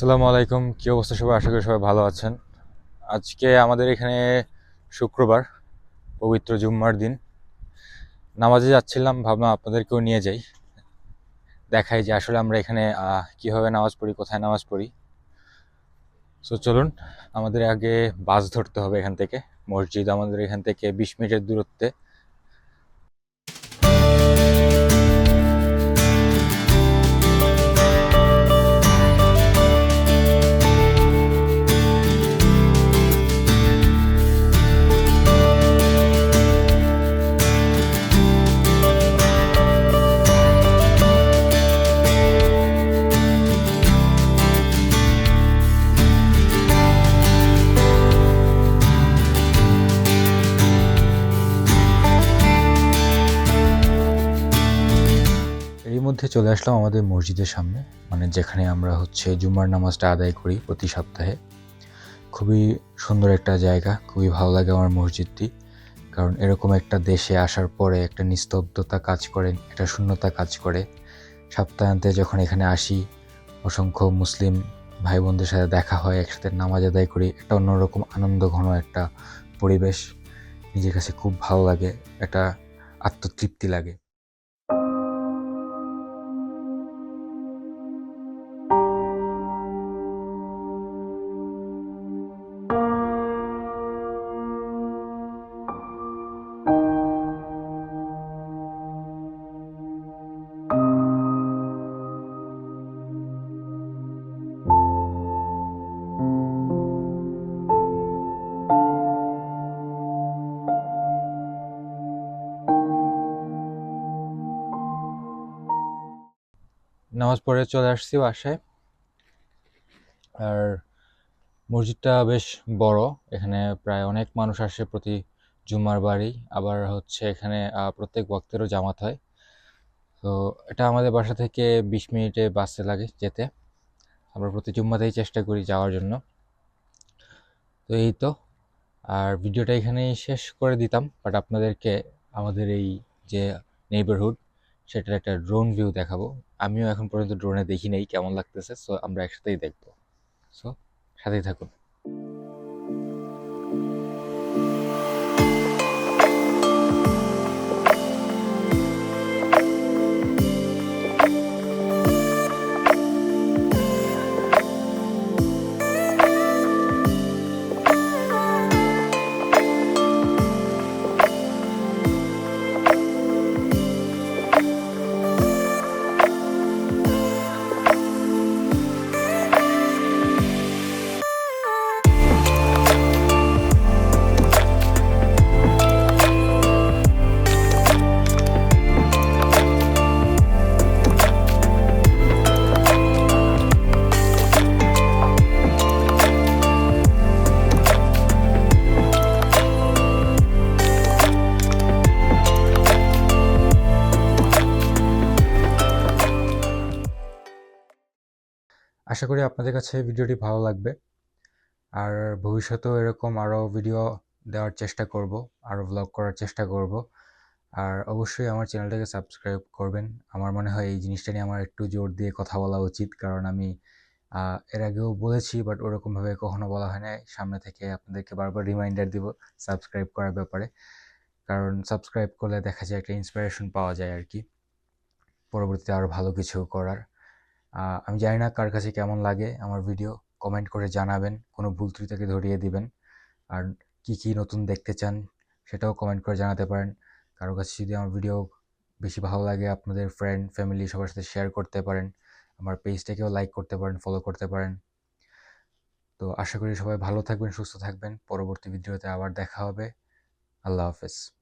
আসসালামু আলাইকুম। কি অবস্থা সবাই? আশা করি সবাই ভালো আছেন। আজকে আমাদের এখানে শুক্রবার, পবিত্র জুম্মার দিন। নামাজে যাচ্ছিলাম, ভাবলাম আপনাদেরকেও নিয়ে যাই। দেখাই যে আসলে আমরা এখানে কীভাবে নামাজ পড়ি, কোথায় নামাজ পড়ি। সো চলুন, আমাদের আগে বাস ধরতে হবে এখান থেকে। মসজিদ আমাদের এখান থেকে বিশ মিনিটের দূরত্বে। মধ্যে চলে আসলাম আমাদের মসজিদের সামনে মানে যেখানে আমরা হচ্ছে জুমার নামাজটা আদায় করি প্রতি সপ্তাহে। খুবই সুন্দর একটা জায়গা, খুবই ভালো লাগে আমার মসজিদটি, কারণ এরকম একটা দেশে আসার পরে একটা নিস্তব্ধতা কাজ করে, একটা শূন্যতা কাজ করে। সপ্তাহান্তে যখন এখানে আসি, অসংখ্য মুসলিম ভাই বোনদের সাথে দেখা হয়, একসাথে নামাজ আদায় করি, একটা অন্যরকম আনন্দ, ঘন একটা পরিবেশ। নিজের কাছে খুব ভালো লাগে, একটা আত্মতৃপ্তি লাগে। নামাজ পড়ে চলে আসছি বাসায়। আর মসজিদটা বেশ বড়, এখানে প্রায় অনেক মানুষ আসে প্রতি জুম্মার বাড়ি। আবার হচ্ছে এখানে প্রত্যেক বক্তেরও জামাত হয়। তো এটা আমাদের বাসা থেকে বিশ মিনিটে বাসে লাগে যেতে। আমরা প্রতি জুম্মাতেই চেষ্টা করি যাওয়ার জন্য। তো এই তো। আর ভিডিওটা এখানেই শেষ করে দিতাম, বাট আপনাদেরকে আমাদের এই যে নেইবারহুড সেটার একটা ড্রোন ভিউ দেখাবো। আমিও এখন পর্যন্ত ড্রোনে দেখি নাই, কেমন লাগতেছে সো আমরা একসাথেই দেখব। সো সাথেই থাকুন। আশা করি আপনাদের কাছে ভিডিওটি ভালো লাগবে। আর ভবিষ্যতেও এরকম আরও ভিডিও দেওয়ার চেষ্টা করব আরও ব্লগ করার চেষ্টা করব। আর অবশ্যই আমার চ্যানেলটাকে সাবস্ক্রাইব করবেন। আমার মনে হয় এই জিনিসটা নিয়ে আমার একটু জোর দিয়ে কথা বলা উচিত। কারণ আমি এর আগেও বলেছি বাট ওরকমভাবে কখনো বলা হয় না সামনে থেকে আপনাদেরকে বারবার রিমাইন্ডার দিব সাবস্ক্রাইব করার ব্যাপারে। কারণ সাবস্ক্রাইব করলে দেখা যায় একটা ইন্সপিরেশন পাওয়া যায় আর কি। পরবর্তীতে আরও ভালো কিছু করার। আমি জানি না কার কাছে কেমন লাগে আমার ভিডিও কমেন্ট করে জানাবেন, কোনো ভুল ত্রুটিকে ধরিয়ে দিবেন। আর কি কি নতুন দেখতে চান সেটাও কমেন্ট করে জানাতে পারেন। কারও কাছে যদি আমার ভিডিও বেশি ভালো লাগে, আপনাদের ফ্রেন্ড ফ্যামিলি সবার সাথে শেয়ার করতে পারেন। আমার পেজটাকেও লাইক করতে পারেন ফলো করতে পারেন। তো আশা করি সবাই ভালো থাকবেন, সুস্থ থাকবেন। পরবর্তী ভিডিওতে আবার দেখা হবে। আল্লাহ হাফেজ।